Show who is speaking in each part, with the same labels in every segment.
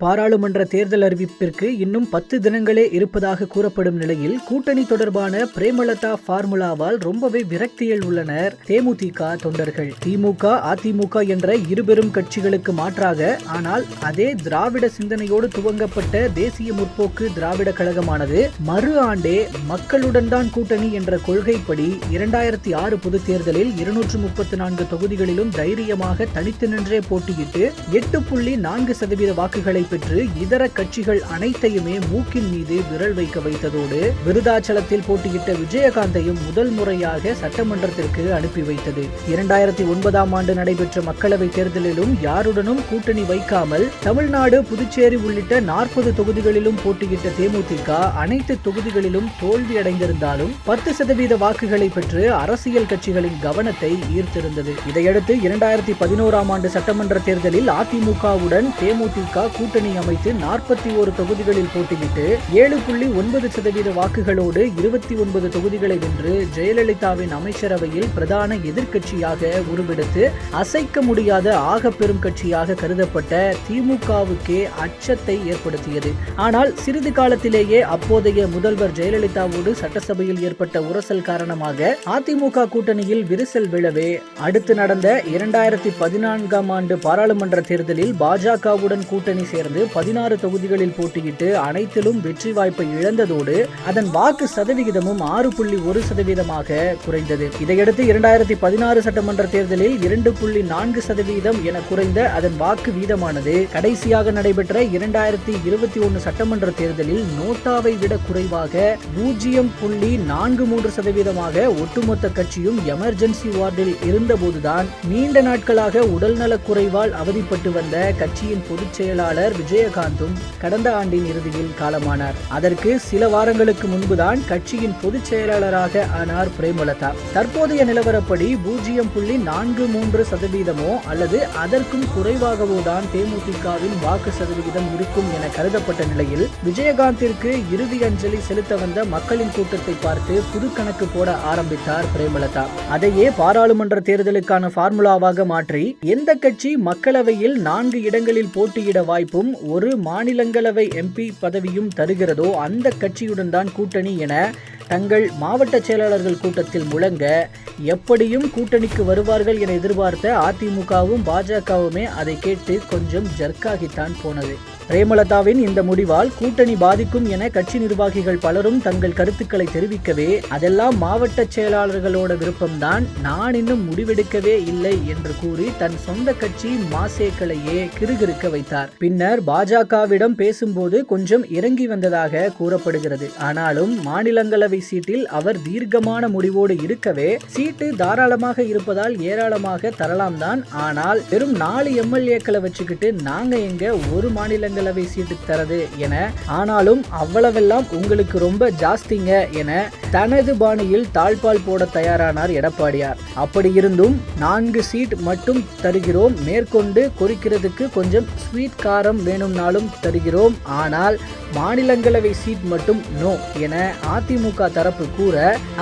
Speaker 1: பாராளுமன்ற தேர்தல் அறிவிப்பிற்கு இன்னும் பத்து தினங்களே இருப்பதாக கூறப்படும் நிலையில் கூட்டணி தொடர்பான பிரேமலதா ஃபார்முலாவால் ரொம்பவே விரக்தியில் உள்ளனர் தேமுதிக தொண்டர்கள். திமுக அதிமுக என்ற இருபெரும் கட்சிகளுக்கு மாற்றாக ஆனால் அதே திராவிட சிந்தனையோடு துவங்கப்பட்ட தேசிய முற்போக்கு திராவிட கழகமானது மறு ஆண்டே மக்களுடன் தான் கூட்டணி என்ற கொள்கைப்படி இரண்டாயிரத்தி ஆறு பொதுத் தேர்தலில் இருநூற்று முப்பத்தி நான்கு தொகுதிகளிலும் தைரியமாக தனித்து நின்றே போட்டியிட்டு எட்டு புள்ளி நான்கு சதவீத வாக்குகளை நடைபெற்று இதர கட்சிகள் அனைத்தையுமே மூக்கின் மீது விரல் வைக்க வைத்ததோடு விருதாச்சலத்தில் போட்டியிட்ட விஜயகாந்தையும் முதல் முறையாக சட்டமன்றத்திற்கு அனுப்பி வைத்தது. இரண்டாயிரத்தி ஒன்பதாம் ஆண்டு நடைபெற்ற மக்களவை தேர்தலிலும் யாருடனும் கூட்டணி வைக்காமல் தமிழ்நாடு புதுச்சேரி உள்ளிட்ட நாற்பது தொகுதிகளிலும் போட்டியிட்ட தேமுதிக அனைத்து தொகுதிகளிலும் தோல்வியடைந்திருந்தாலும் பத்து சதவீத வாக்குகளை பெற்று அரசியல் கட்சிகளின் கவனத்தை ஈர்த்திருந்தது. இதையடுத்து இரண்டாயிரத்தி பதினோராம் ஆண்டு சட்டமன்ற தேர்தலில் அதிமுகவுடன் தேமுதிக கூட்டணி அமைத்து நாற்பத்தி ஒரு தொகுதிகளில் போட்டியிட்டு ஏழு புள்ளி ஒன்பது சதவீத வாக்குகளோடு இருபத்தி ஒன்பது தொகுதிகளை வென்று ஜெயலலிதாவின் அமைச்சரவையில் பிரதான எதிர்க்கட்சியாக உருவெடுத்து அசைக்க முடியாத ஆக பெரும் கட்சியாக கருதப்பட்ட திமுகவுக்கே அச்சத்தை ஏற்படுத்தியது. ஆனால் சிறிது காலத்திலேயே அப்போதைய முதல்வர் ஜெயலலிதாவோடு சட்டசபையில் ஏற்பட்ட உரசல் காரணமாக அதிமுக கூட்டணியில் விரிசல் விழவே அடுத்து நடந்த இரண்டாயிரத்தி பதினான்காம் ஆண்டு பாராளுமன்ற தேர்தலில் பாஜகவுடன் கூட்டணி சேர்ந்து பதினாறு தொகுதிகளில் போட்டியிட்டு அனைத்திலும் வெற்றி வாய்ப்பை இழந்ததோடு அதன் வாக்கு சதவிகிதமும் ஆறு புள்ளி ஒரு சதவீதமாக குறைந்தது. இதையடுத்து இரண்டாயிரத்தி பதினாறு சட்டமன்ற தேர்தலில் இரண்டு புள்ளி நான்கு சதவீதம் என குறைந்த அதன் வாக்கு வீதமானது கடைசியாக நடைபெற்ற இரண்டாயிரத்தி இருபத்தி ஒன்று சட்டமன்ற தேர்தலில் நோட்டாவை விட குறைவாக பூஜ்ஜியம் புள்ளி நான்கு மூன்று சதவீதமாக ஒட்டுமொத்த கட்சியும் எமர்ஜென்சி வார்டில் இருந்தபோதுதான் நீண்ட நாட்களாக உடல்நலக் குறைவால் அவதிப்பட்டு வந்த கட்சியின் பொதுச் செயலாளர் விஜயகாந்தும் கடந்த ஆண்டின் இறுதியில் காலமானார். அதற்கு சில வாரங்களுக்கு முன்புதான் கட்சியின் பொதுச் செயலாளராக ஆனார் பிரேமலதா. தற்போதைய நிலவரப்படி பூஜ்ஜியம் புள்ளி நான்கு மூன்று சதவீதமோ அல்லது அதற்கும் குறைவாகவோ தான் தேமுதிகவின் வாக்கு சதவிகிதம் இருக்கும் என கருதப்பட்ட நிலையில் விஜயகாந்திற்கு இறுதி அஞ்சலி செலுத்த வந்த மக்களின் கூட்டத்தை பார்த்து புது கணக்கு போட ஆரம்பித்தார் பிரேமலதா. அதையே பாராளுமன்ற தேர்தலுக்கான பார்முலாவாக மாற்றி எந்த கட்சி மக்களவையில் நான்கு இடங்களில் போட்டியிட வாய்ப்பும் ஒரு மாநிலங்களவை எம்பி பதவியும் தருகிறதோ அந்த கட்சியுடன் தான் கூட்டணி என தங்கள் மாவட்ட செயலாளர்கள் கூட்டத்தில் முழங்க எப்படியும் கூட்டணிக்கு வருவார்கள் என எதிர்பார்த்த அதிமுகவும் பாஜகவுமே அதை கேட்டு கொஞ்சம் ஜர்க்காகித்தான் போனது. பிரேமலதாவின் இந்த முடிவால் கூட்டணி பாதிக்கும் என கட்சி நிர்வாகிகள் பலரும் தங்கள் கருத்துக்களை தெரிவிக்கவே அதெல்லாம் மாவட்ட செயலாளர்களோட விருப்பம்தான். நான் இன்னும் முடிவெடுக்கவே இல்லை என்று கூறி தன் சொந்த கட்சி மாசேக்களையே கிறுகிறுக்க வைத்தார். பின்னர் பாஜகவிடம் பேசும்போது கொஞ்சம் இறங்கி வந்ததாக கூறப்படுகிறது. ஆனாலும் மாநிலங்களவை சீட்டில் அவர் தீர்க்கமான முடிவோடு இருக்கவே சீட்டு தாராளமாக இருப்பதால் ஏராளமாக தரலாம் தான். ஆனால் வெறும் நாலு எம்எல்ஏக்களை வச்சுக்கிட்டு நாங்க எங்க ஒரு மாநில மாநிலங்களவை சீட்டு தரது என ஆனாலும் அவ்வளவெல்லாம் உங்களுக்கு ரொம்ப ஜாஸ்திங்க என தனது பாணியில் தாழ்பால் போட தயாரானார் எடப்பாடியார். அப்படி இருந்தும் நான்கு சீட் மட்டும் தருகிறோம். மேற்கொண்டு குறிக்கிறதுக்கு கொஞ்சம் ஸ்வீட் காரம் வேணும்னாலும் தருகிறோம். ஆனால் மாநிலங்களவை சீட் மட்டும் நோ என அதிமுக தரப்பு கூற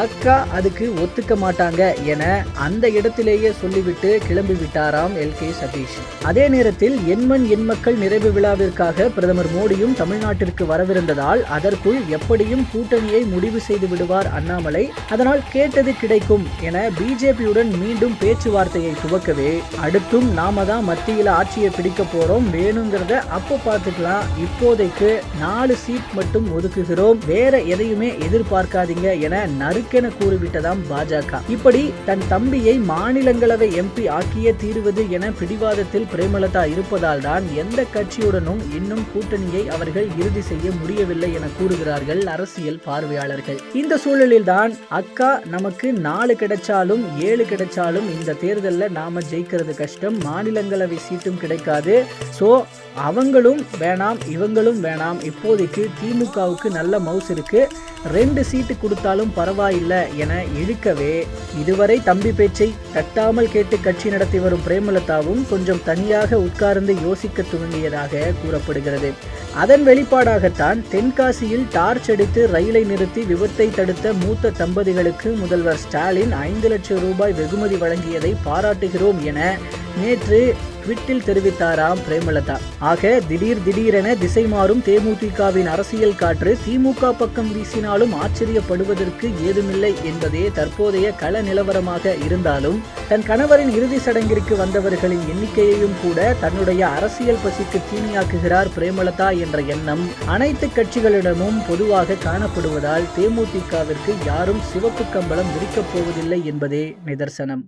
Speaker 1: அக்கா அதுக்கு ஒத்துக்க மாட்டாங்க என அந்த இடத்திலேயே சொல்லிவிட்டு கிளம்பி விட்டாராம் எல் கே சதீஷ். அதே நேரத்தில் எண்மண் எண்மக்கள் நிறைவு விழாவிற்கு விழாவிற்காக பிரதமர் மோடியும் தமிழ்நாட்டிற்கு வரவிருந்ததால் அதற்குள் எப்படியும் கூட்டணியை முடிவு செய்து விடுவார் அண்ணாமலை. அதனால் கேட்டது கிடைக்கும் என பிஜேபியுடன் மீண்டும் பேச்சுவார்த்தையை துவக்கவே அடுத்தும் நாம தான் மத்தியில் ஆட்சியை பிடிக்க போறோம். வேணுங்கிறத அப்போ பார்த்துக்கலாம். இப்போதைக்கு நாலு சீட் மட்டும் ஒதுக்குகிறோம். வேற எதையுமே எதிர்பார்க்காதீங்க என நறுக்கென கூறிவிட்டதாம் பாஜக. இப்படி தன் தம்பியை மாநிலங்களவை எம்பி ஆக்கிய தீர்வது என பிடிவாதத்தில் பிரேமலதா இருப்பதால் தான் எந்த கட்சியுடனும் இன்னும் கூட்டணியை அவர்கள் இறுதி செய்ய முடியவில்லை என கூறுகிறார்கள் அரசியல் பார்வையாளர்கள். இந்த சூழலில்தான் அக்கா நமக்கு நாலு கிடைச்சாலும் ஏழு கிடைச்சாலும் இந்த தேர்தலில் நாம ஜெயிக்கிறது கஷ்டம். மாநிலங்களவை சீட்டும் கிடைக்காது. ஸோ அவங்களும் வேணாம் இவங்களும் வேணாம். இப்போதைக்கு திமுகவுக்கு நல்ல மவுஸ் இருக்குது ரெண்டு சீட்டு கொடுத்தாலும் பரவாயில்லை என இழுக்கவே இதுவரை தம்பி பேச்சை தட்டாமல் கேட்டு கட்சி நடத்தி வரும் பிரேமலதாவும் கொஞ்சம் தனியாக உட்கார்ந்து யோசிக்க துவங்கியதாக கூறப்படுகிறது. அதன் வெளிப்பாடாகத்தான் தென்காசியில் டார்ச் அடித்து ரயிலை நிறுத்தி விபத்தை தடுத்த மூத்த தம்பதிகளுக்கு முதல்வர் ஸ்டாலின் ஐந்து லட்சம் ரூபாய் வெகுமதி வழங்கியதை பாராட்டுகிறோம் என நேற்று ட்விட்டில் தெரிவித்தாராம் பிரேமலதா. ஆக திடீர் திடீரென திசை மாறும் தேமுதிகவின் அரசியல் காற்று திமுக பக்கம் வீசினாலும் ஆச்சரியப்படுவதற்கு ஏதுமில்லை என்பதே தற்போதைய கள நிலவரமாக இருந்தாலும் தன் கணவரின் இறுதி சடங்கிற்கு வந்தவர்களின் எண்ணிக்கையையும் கூட தன்னுடைய அரசியல் பசிக்கு தீனியாக்குகிறார் பிரேமலதா என்ற எண்ணம் அனைத்து கட்சிகளிடமும் பொதுவாக காணப்படுவதால் தேமுதிகவிற்கு யாரும் சிவப்பு கம்பளம் விரிக்கப் போவதில்லை என்பதே நிதர்சனம்.